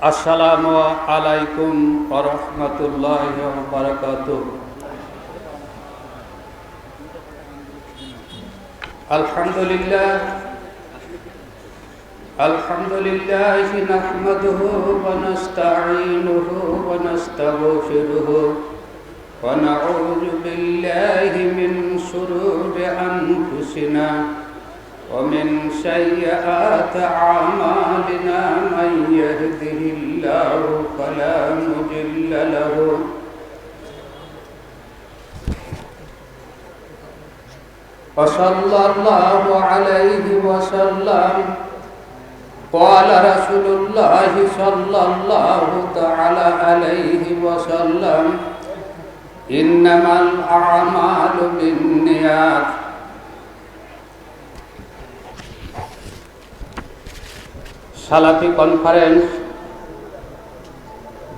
আসসালামু আলাইকুম রহমতুল্লাহ বারকাত আলহামদুলিল্লাহ الحمد لله نحمده ونستعينه ونستغفره ونعوذ بالله من شرور أنفسنا ومن سيئات أعمالنا من يهده الله فلا مضل له. وصلى الله عليه وسلم قال رسول الله صلى الله تعالى عليه وسلم إنما الأعمال بالنيات. সালাফি কনফারেন্স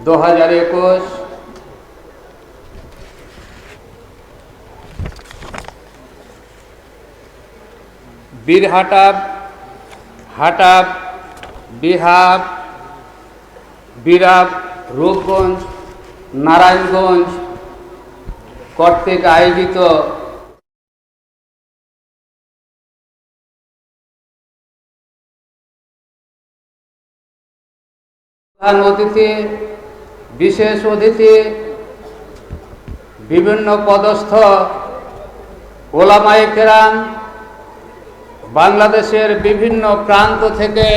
দু হাজার একুশ। বীরহাটাব হাটাব বিহাব বিরাব রূপগঞ্জ নারায়ণগঞ্জ কর্তৃক আয়োজিত অতিথি, বিশেষ অতিথি, বিভিন্ন পদস্থ ওলামায়ে কেরাম, বাংলাদেশের বিভিন্ন প্রান্ত থেকে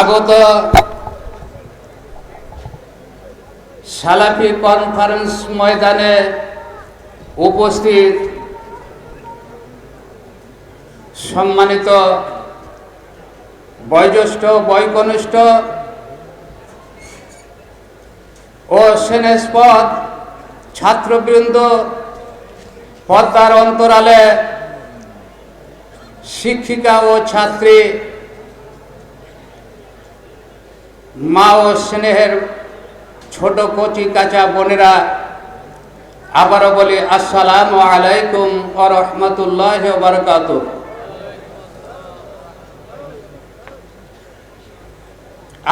আগত সালাফি কনফারেন্স ময়দানে উপস্থিত সম্মানিত বয়োজ্যেষ্ঠ, বয়কনিষ্ঠ ও সেনেস্পদ ছাত্রবৃন্দ পদ্মার অন্তরালে শিক্ষিকা ও ছাত্রী মা ও স্নেহের ছোট কচি কাঁচা বোনেরা আবারও বলি, আসসালাম আলাইকুম ও রহমতুল্লাহ বারকাত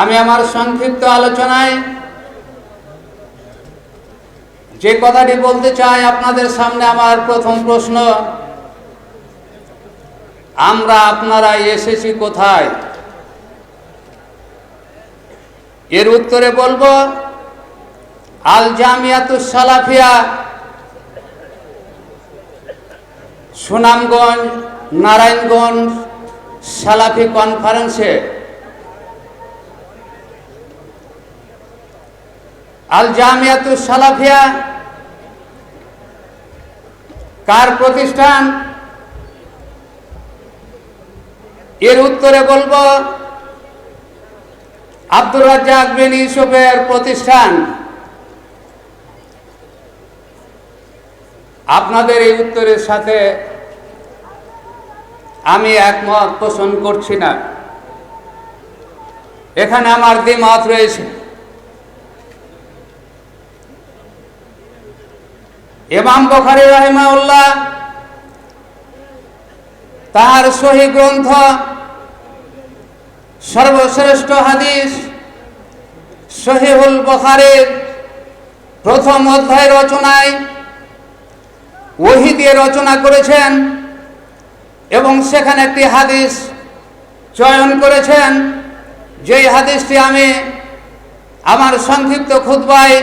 আমি আমার সংক্ষিপ্ত আলোচনায় যে কথাটি বলতে চাই, আপনাদের সামনে আমার প্রথম প্রশ্ন, আমরা আপনারা এসেছি কোথায়? এর উত্তরে বলব, আল জামিয়াতুস সালাফিয়া, সুনামগঞ্জ, নারায়ণগঞ্জ সালাফি কনফারেন্সে। আল জামিয়াতুস সালাফিয়া, কার প্রতিষ্ঠান? এর উত্তরে বলব, আব্দুর রাজ্জাক বিন ইউসুফের প্রতিষ্ঠান। আপনাদের এই উত্তরের সাথে আমি একমত পোষণ করছি না। এখানে আমার দ্বিমত রয়েছে। এমাম বখারি রহিমাউল্লাহ তার সহি গ্রন্থ সর্বশ্রেষ্ঠ হাদিস সহিহুল বখারের প্রথম অধ্যায় রচনায় ওহি দিয়ে রচনা করেছেন এবং সেখানে একটি হাদিস চয়ন করেছেন। যেই হাদিসটি আমি আমার সংক্ষিপ্ত খুদ্বায়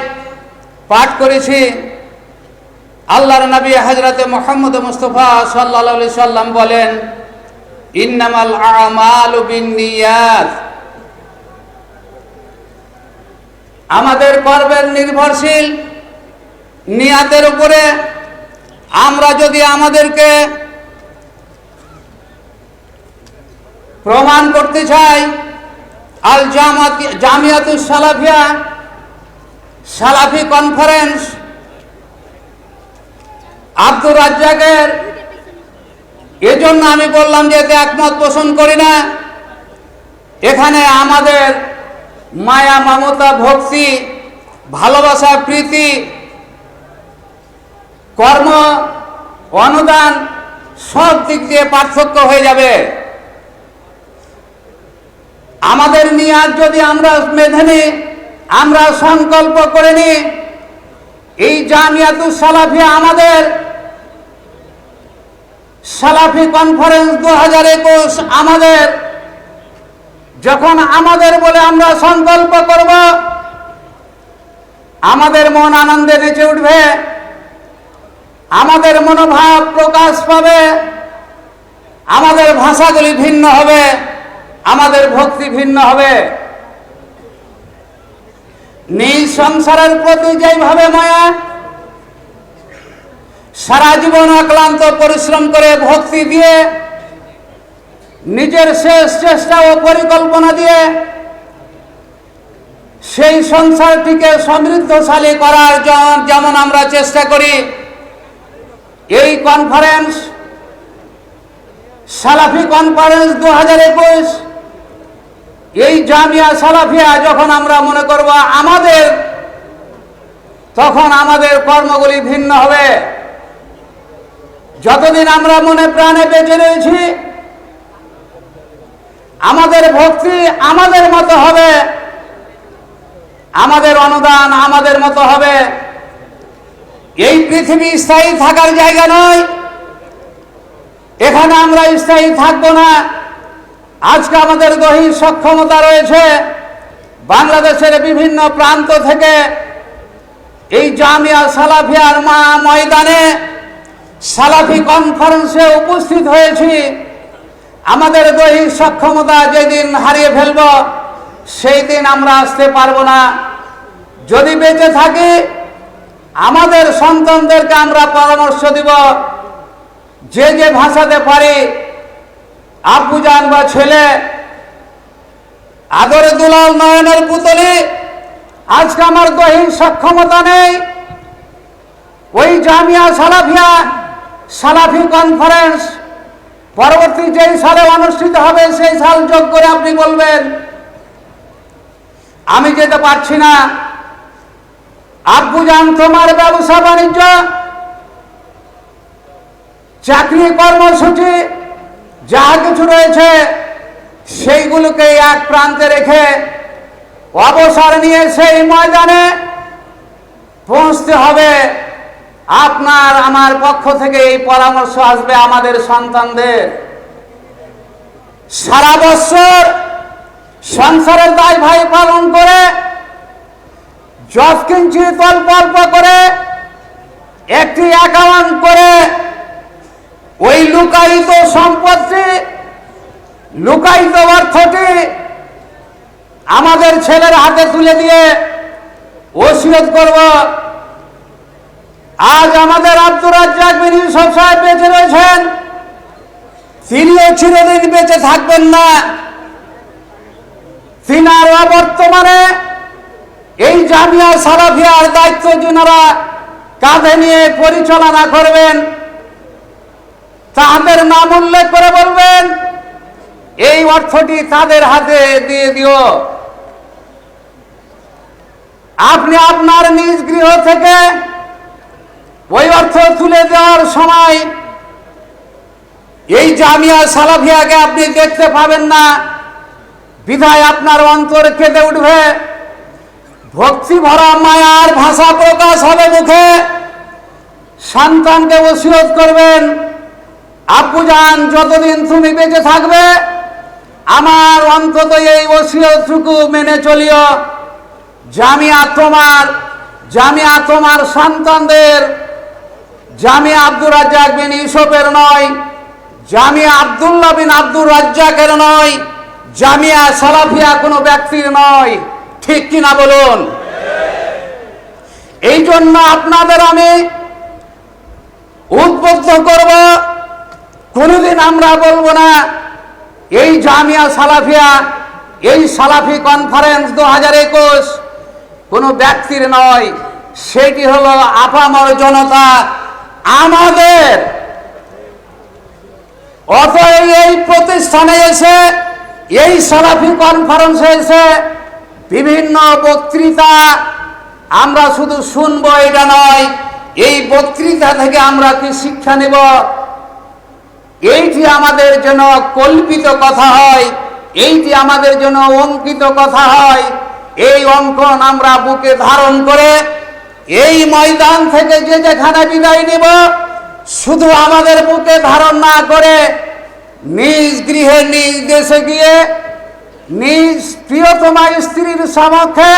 পাঠ করেছি আল্লাহর নবী হজরত মোহাম্মদ মুস্তফা সাল্লা সাল্লাম বলেন, ইন্নামাল আমাল বিনিয়াত আমাদের কর্মের নির্ভরশীল নিয়াতের উপরে আমরা যদি আমাদেরকে প্রমাণ করতে চাই আল জামাত জামিয়াতুস সালাফিয়া সালাফি কনফারেন্স আব্দুর রাজ্জাকের। এজন্য আমি বললাম যে এতে একমত পোষণ করি না। এখানে আমাদের মায়া, মমতা, ভক্তি, ভালোবাসা, প্রীতি, কর্ম, অনুদান সব দিক দিয়ে পার্থক্য হয়ে যাবে। আমাদের নিয়াজ যদি আমরা মেধে নিই, আমরা সংকল্প করে নিই, এই জামিয়াতুস সালাফিয়া আমাদের সালাফি কনফারেন্স দু হাজার একুশ আমাদের, যখন আমাদের বলে আমরা সংকল্প করব, আমাদের মন আনন্দে নেচে উঠবে, আমাদের মনোভাব প্রকাশ পাবে, আমাদের ভাষাগুলি ভিন্ন হবে, আমাদের ভক্তি ভিন্ন হবে। নিজ সংসারের প্রতি যেইভাবে মায়া সারা জীবন অক্লান্ত পরিশ্রম করে ভক্তি দিয়ে, নিজের শেষ চেষ্টা ও পরিকল্পনা দিয়ে সেই সংসারটিকে সমৃদ্ধশালী করার যেমন আমরা চেষ্টা করি, এই কনফারেন্স সালাফি কনফারেন্স দু হাজার একুশ, এই জামিয়া সালাফিয়া যখন আমরা মনে করব আমাদের, তখন আমাদের কর্মগুলি ভিন্ন হবে। যতদিন আমরা মনে প্রাণে বেঁচে রয়েছি, আমাদের ভক্তি আমাদের মতো হবে, আমাদের অনুদান আমাদের মতো হবে। এই পৃথিবী স্থায়ী থাকার জায়গা নয়, এখানে আমরা স্থায়ী থাকব না। আজকে আমাদের দৈহিক সক্ষমতা রয়েছে, বাংলাদেশের বিভিন্ন প্রান্ত থেকে এই জামিয়া সালাফিয়ার মা ময়দানে সালাফি কনফারেন্সে উপস্থিত হয়েছি। আমাদের দৈহিক সক্ষমতা যেদিন হারিয়ে ফেলব, সেই দিন আমরা আসতে পারব না। যদি বেঁচে থাকি, আমাদের সন্তানদেরকে আমরা পরামর্শ দিব। যে যে ভাষাতে পারি, আব্বু যান বা ছেলে, আদরে দুলাল নয়নের পুতলি, আজকে আমার দৈহিক সক্ষমতা নেই। ওই জামিয়া সালাফিয়া সালাফি কনফারেন্স পরবর্তী যেই সালে অনুষ্ঠিত হবে, সেই সাল যোগ করে আপনি বলবেন, আমি যেতে পারছি না। আব্বু যান তোমার ব্যবসা বাণিজ্য, চাকরি কর্মসূচি, যা কিছু রয়েছে, সেইগুলোকে এক প্রান্তে রেখে অবসর নিয়ে সেই ময়দানে পৌঁছতে হবে। আপনার, আমার পক্ষ থেকে এই পরামর্শ আসবে আমাদের সন্তানদের। সারা বছর সংসারের দায় ভাই পালন করে, যত কিঞ্চিত অল্প অল্প করে, একটি অ্যাকাউন্ট করে, ওই লুকায়িত সম্পত্তি, লুকায়িত অর্থটি আমাদের ছেলের হাতে তুলে দিয়ে ওসিয়ত করব। আজ আমাদের আব্দুর রাজ্জাক বিন ইউসুফ সাহেব বেঁচে রয়েছেন। তিনিও চিরদিন বেঁচে থাকবেন না। তিনার বর্তমানে এই জামিয়া সালাফিয়ার দায়িত্ব যিনারা কাঁধে নিয়ে পরিচালনা করবেন, তাদের নাম উল্লেখ করে বলবেন, এই অর্থটি তাদের হাতে দিয়ে দিও। আপনি আপনার নিজ গৃহ থেকে ওই অর্থ তুলে দেওয়ার সময় এই জামিয়া সালাফিয়াকে আপনি দেখতে পাবেন না। বিধায় আপনার অন্তর কেঁদে উঠবে। ভক্তি ভরা মায়ার ভাষা প্রকাশ হবে মুখে। সন্তানকে ওসিয়ত করবেন। আপু যান, যতদিন তুমি বেঁচে থাকবে, আমার অন্তত এই ওসিয়তটুকু মেনে চলিও। জামিয়া তোমার জামিয়া তোমার সন্তানদের জামিয়া আব্দুর রাজ্জাক বিন ইউসুফের নয়, জামিয়া আব্দুল্লাহ বিন আব্দুর রাজ্জাকের নয়, জামিয়া সালাফিয়া কোনো ব্যক্তির নয়। ঠিক কিনা বলুন? এই জন্য আপনাদের আমি উদ্বুদ্ধ করব, কোনোদিন আমরা বলব না, এই জামিয়া সালাফিয়া, এই সালাফি কনফারেন্স দু হাজার একুশ কোনো ব্যক্তির নয়, সেটি হলো আপামর জনতা। আমাদের। অতএব এই প্রতিষ্ঠানে এসে, এই সালাফি কনফারেন্সে এসে বিভিন্ন বক্তৃতা আমরা শুধু শুনব, এটা নয়, এই বক্তৃতা থেকে আমরা কি শিক্ষা নেব? এইটি আমাদের যেন কল্পিত কথা হয়, এইটি আমাদের জন্য অঙ্কিত কথা হয়। এই অঙ্কন আমরা বুকে ধারণ করে এই ময়দান থেকে যে যেখানে বিদায় নিব, শুধু আমাদের বুকে ধারণ না করে নিজ গৃহে, নিজ দেশে গিয়ে নিজ প্রিয়তমা স্ত্রীর সমক্ষে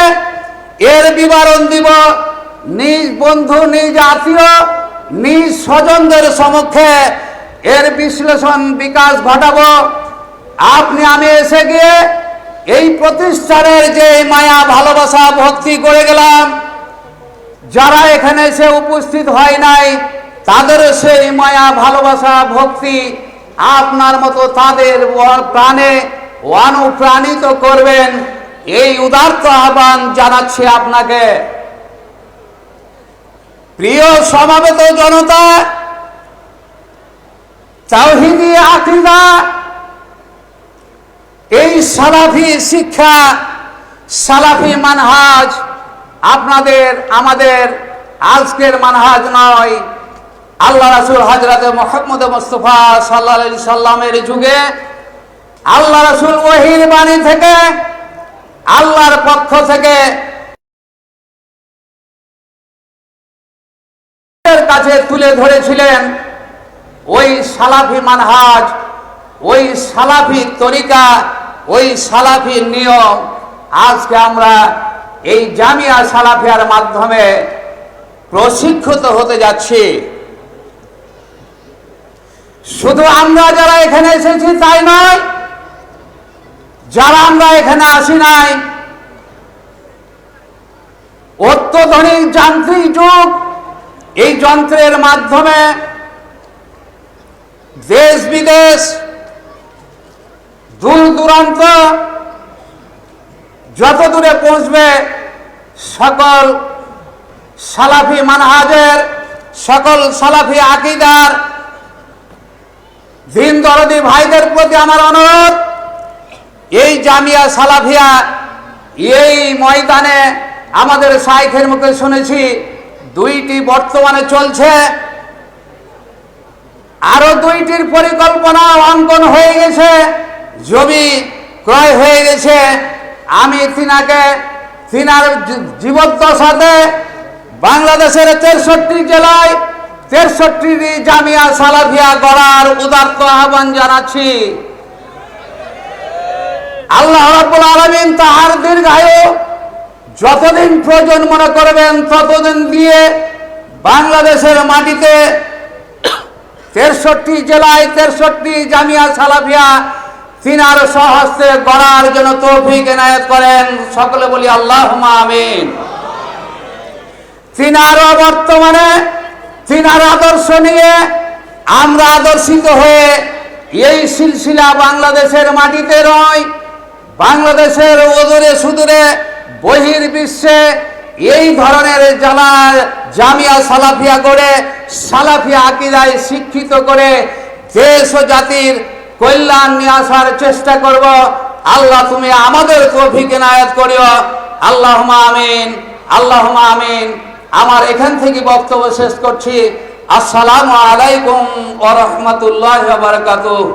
এর বিবরণ দিব। নিজ বন্ধু, নিজ আত্মীয়, নিজ স্বজনদের সমক্ষে এর বিশ্লেষণ, বিকাশ ঘটাবো। আপনি, আমি এসে গিয়ে এই প্রতিষ্ঠানের যে মায়া, ভালোবাসা, ভক্তি করে গেলাম যারা এখানে এসে উপস্থিত হয় নাই তাদের সেই মায়া, ভালোবাসা, ভক্তি আপনার মতো তাদের প্রাণে অনুপ্রাণিত করবেন। এই উদার্ত আহ্বান জানাচ্ছি আপনাকে। প্রিয় সমাবেত জনতা, তাওহিদি আকিদা, এই সালাফি শিক্ষা, সালাফি মানহাজ আপনাদের, আমাদের আজকের মানহাজ নয়। আল্লাহ রাসুল হাজরাতে মোহাম্মদ মুস্তফা সাল্লা সাল্লামের যুগে আল্লাহ রাসুল ওহির বাণী থেকে আল্লাহর পক্ষ থেকে কাছে তুলে ধরেছিলেন ওই সালাফি মানহাজ, ওই সালাফি তরিকা, ওই সালাফি নিয়ম। আজকে আমরা এই জামিয়া সালাফিয়ার মাধ্যমে প্রশিক্ষিত হতে যাচ্ছি। শুধু আমরা যারা এখানে এসেছি তাই নয়, যারা আমরা এখানে আসি নাই, অত্যাধুনিক যান্ত্রিক যুগ, এই যন্ত্রের মাধ্যমে দেশ বিদেশ দূর দূরান্ত যত দূরে পৌঁছবে সকল সালাফি মানহাজের, সকল সালাফি আকিদার দিন দরদি ভাইদের প্রতি আমার অনুরোধ, এই জামিয়া সালাফিয়া এই ময়দানে আমাদের সাইখের মুখে শুনেছি দুইটি বর্তমানে চলছে। আরও দুইটির পরিকল্পনা অঙ্কন হয়ে গেছে, জমি ক্রয় হয়ে গেছে। আমি তিনাকে তিনার জীবদ্দশাতে বাংলাদেশের তেরষট্টি জেলায় তেরষট্টি জামিয়া সালাফিয়া গড়ার উদার্ত আহ্বান জানাচ্ছি। আল্লাহ রাব্বুল আলামিন তাহার দীর্ঘায়ু যতদিন প্রয়োজন মনে করবেন ততদিন দিয়ে বাংলাদেশের মাটিতে তেরষট্টি জেলায় তেরষট্টি জামিয়া সালাফিয়া তিনার সহস্তে গড়ার জন্য তৌফিক এনায়ত করেন। সকলে বলি আল্লাহ আমিন। তিনারও বর্তমানে তিনার আদর্শ নিয়ে আমরা আদর্শিত হয়ে এই সিলসিলা বাংলাদেশের মাটিতে নয় বাংলাদেশের ওদূরে সুদূরে বহির বিশ্বে এই ধরনের জানা জামিয়া সালাফিয়া করে সালাফিয়া আকিদায় শিক্ষিত করে দেশ ও জাতির কল্যাণ নিয়ে আসার চেষ্টা করব। আল্লাহ, তুমি আমাদের তৌফিক এনায়েত করিও। আল্লাহ আমিন আল্লাহ আমিন। আমার এখান থেকে বক্তব্য শেষ করছি। আসসালামু আলাইকুম ওরহমতুল্লাহ বারাকাতুহু।